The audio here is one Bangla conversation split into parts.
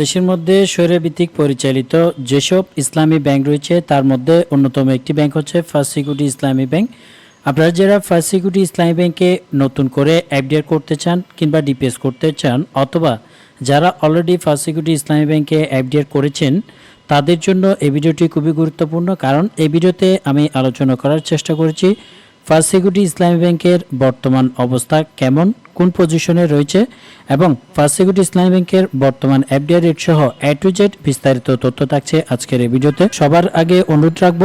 দেশের মধ্যে স্বৈরভিত্তিক পরিচালিত যেসব ইসলামী ব্যাংক রয়েছে, তার মধ্যে অন্যতম একটি ব্যাংক হচ্ছে ফার্স্ট সিকিউরিটি ইসলামী ব্যাংক। আপনারা যারা ফার্স্ট সিকিউরিটি ইসলামী ব্যাংকে নতুন করে এফডিআর করতে চান কিংবা ডিপিএস করতে চান, অথবা যারা অলরেডি ফার্স্ট সিকিউরিটি ইসলামী ব্যাংকে এফডিআর করেছেন, তাদের জন্য এই ভিডিওটি খুবই গুরুত্বপূর্ণ। কারণ এই ভিডিওতে আমি আলোচনা করার চেষ্টা করেছি ফার্স্ট সিকিউরিটি ইসলামী ব্যাংকের বর্তমান অবস্থা কেমন, কোন পজিশনে রয়েছে এবং ফার্স্ট সিকিউরিটি ইসলামী ব্যাংকের বর্তমান এফডিআর রেট সহ এ টু জেড বিস্তারিত তথ্য থাকছে আজকের এই ভিডিওতে। সবার আগে অনুরোধ রাখব,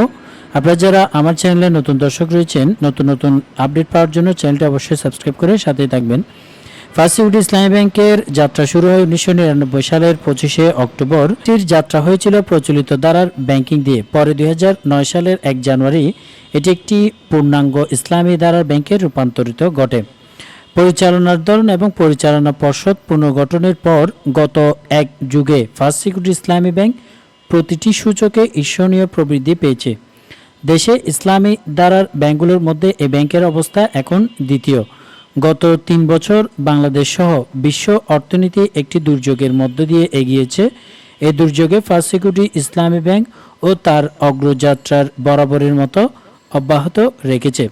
আপনারা যারা আমার চ্যানেলে নতুন দর্শক রয়েছেন, নতুন নতুন আপডেট পাওয়ার জন্য চ্যানেলটি অবশ্যই সাবস্ক্রাইব করে সাথেই থাকবেন। ফার্স্ট ইসলামী ব্যাংকের যাত্রা শুরু হয় উনিশশো নিরানব্বই সালের পঁচিশে অক্টোবর। এটির যাত্রা হয়েছিল প্রচলিত দ্বারার ব্যাংকিং দিয়ে। পরে দুই হাজার নয় সালের এক জানুয়ারি এটি একটি পূর্ণাঙ্গ ইসলামী দ্বারার ব্যাংকে রূপান্তরিত ঘটে। পরিচালনার ধরন এবং পরিচালনা পর্ষদ পুনর্গঠনের পর গত এক যুগে ফার্স্ট সিকিউরিটি ইসলামী ব্যাংক প্রতিটি সূচকে ঈর্ষণীয় প্রবৃদ্ধি পেয়েছে। দেশে ইসলামী দ্বারার ব্যাংকগুলোর মধ্যে এই ব্যাংকের অবস্থা এখন দ্বিতীয়। গত তিন বছর বাংলাদেশ সহ বিশ্ব অর্থনীতি একটি দুর্যোগের মধ্য দিয়ে এগিয়েছে। এই দুর্যোগে ফার্স্ট সিকিউরিটি ইসলামী ব্যাংক ও তার অগ্রযাত্রার বরাবরের মতো অব্যাহত রেখেছে।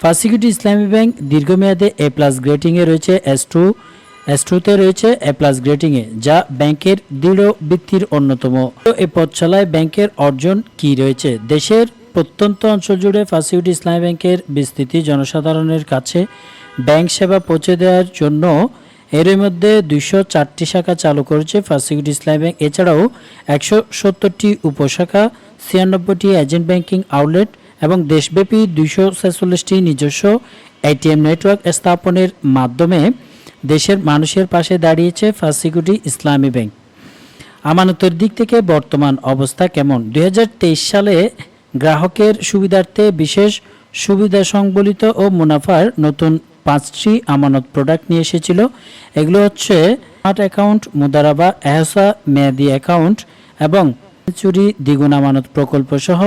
ফার্স্ট সিকিউরিটি ইসলামী ব্যাংক দীর্ঘমেয়াদে এ প্লাস গ্রেটিংয়ে রয়েছে, এস টু, এস টুতে রয়েছে এ প্লাস গ্রেটিংয়ে যা ব্যাংকের দৃঢ় ভিত্তির অন্যতম। এ পথ ব্যাংকের অর্জন কি রয়েছে? দেশের প্রত্যন্ত অঞ্চল জুড়ে ফার্স্ট সিকিউরিটি ইসলামী ব্যাংকের বিস্তৃতি জনসাধারণের কাছে ব্যাংক সেবা পৌঁছে দেওয়ার জন্য এর মধ্যে দুইশো চারটি শাখা চালু করেছে ফার্স্ট সিকিউরিটি ইসলামী ব্যাংক এছাড়াও একশো সত্তরটি উপশাখা, ছিয়ানব্বইটি এজেন্ট ব্যাংকিং আউটলেট এবং দেশব্যাপী দুইশো ছেচল্লিশটি নিজস্ব এটিএম নেটওয়ার্ক স্থাপনের মাধ্যমে দেশের মানুষের পাশে দাঁড়িয়েছে ফার্স্ট সিকিউরিটি ইসলামী ব্যাংক আমানতের দিক থেকে বর্তমান অবস্থা কেমন? দুই হাজার তেইশ সালে গ্রাহকের সুবিধার্থে বিশেষ সুবিধা সংবলিত ও মুনাফার নতুন পাঁচটি আমানত প্রোডাক্ট নিয়ে এসেছিল। এগুলো হচ্ছে স্মার্ট অ্যাকাউন্ট মুদারাবা, এহসা, মেয়াদি অ্যাকাউন্ট এবং চুরি দ্বিগুণ আমানত প্রকল্প সহ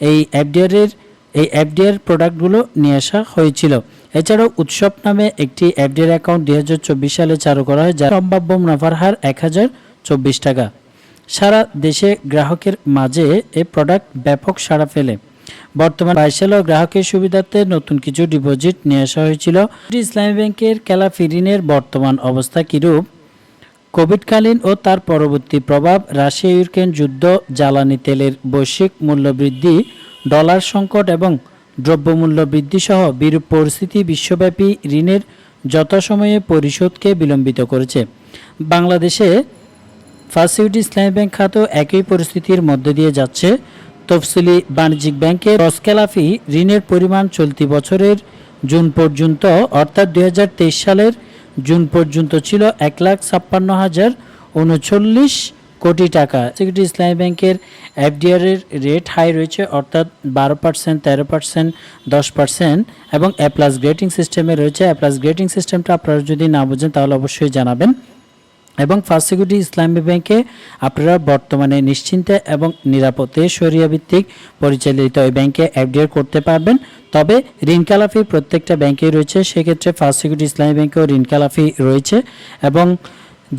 এই এফডিআর এর, এই এফডিআর প্রোডাক্টগুলো নিয়ে আসা হয়েছিল। এছাড়াও উৎসব নামে একটি এফডিআর অ্যাকাউন্ট দুই হাজার চব্বিশ সালে চালু করা হয় যার সম্ভাব্য মুনাফার হার এক হাজার চব্বিশ টাকা। সারা দেশে গ্রাহকের মাঝে এই প্রোডাক্ট ব্যাপক সাড়া ফেলে। বর্তমান বাইশ সালেও গ্রাহকের সুবিধার্থে নতুন কিছু ডিপোজিট নিয়ে আসা হয়েছিল। ইসলামী ব্যাংকের খেলাফি ঋণের বর্তমান অবস্থা কিরূপ? কোভিডকালীন ও তার পরবর্তী প্রভাব রাশিয়া ইউক্রেন যুদ্ধ, জ্বালানি তেলের বৈশ্বিক মূল্যবৃদ্ধি, ডলার সংকট এবং দ্রব্যমূল্য বৃদ্ধি সহ বিরূপ পরিস্থিতি বিশ্বব্যাপী ঋণের যথাসময়ে পরিশোধকে বিলম্বিত করেছে। বাংলাদেশে ফার্স্ট সিকিউরিটি ইসলামী ব্যাংক খাত একই পরিস্থিতির মধ্য দিয়ে যাচ্ছে। তফসিলি বাণিজ্যিক ব্যাংকের রসকেলাফি ঋণের পরিমাণ চলতি বছরের জুন পর্যন্ত, অর্থাৎ দু হাজার তেইশ সালের জুন পর্যন্ত ছিল এক লাখ ছাপ্পান্ন হাজার উনচল্লিশ কোটি টাকা। সিকিউরিটি ইসলামী ব্যাংকের এফডিআর এর রেট হাই রয়েছে, অর্থাৎ বারো পার্সেন্ট তেরো পার্সেন্ট দশ পার্সেন্ট এবং অ্যাপ্লাস গ্রেটিং সিস্টেমে রয়েছে। এ প্লাস গ্রেটিং সিস্টেমটা আপনারা যদি না বুঝেন তাহলে অবশ্যই জানাবেন। এবং ফার্স্ট সিকিউরিটি ইসলামী ব্যাংকে আপনারা বর্তমানে নিশ্চিন্তে এবং নিরাপদে সরিয়া ভিত্তিক পরিচালিত এই ব্যাংকে এফডিআর করতে পারবেন। তবে ঋণ প্রত্যেকটা ব্যাংকেই রয়েছে, সেক্ষেত্রে ফার্স্ট সিকিউরিটি ইসলামী ব্যাংকেও ঋণ কালাফি রয়েছে এবং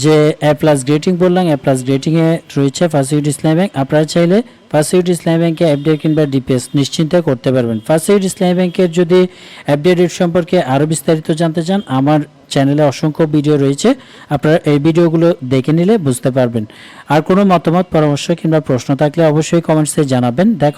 যে এ প্লাস গ্রেটিং বললাম এ প্লাস গ্রেটিংয়ে রয়েছে ফার্স্ট সিকিউরিটি ইসলামী ব্যাংক আপনারা চাইলে ফার্স্ট সিকিউরিটি ইসলামী ব্যাংকে এফডিআর কিংবা ডিপিএস নিশ্চিন্তে করতে পারবেন। ফার্স্ট সিকিউরিটি ইসলামী ব্যাংকের যদি এফডিআর রেট সম্পর্কে আরও বিস্তারিত জানতে চান, আমার চ্যানেলে অসংখ্য ভিডিও রয়েছে। আপনারা এই ভিডিওগুলো দেখে নিলে বুঝতে পারবেন। আর কোনো মতামত, পরামর্শ কিংবা প্রশ্ন থাকলে অবশ্যই কমেন্টসে জানাবেন। দেখা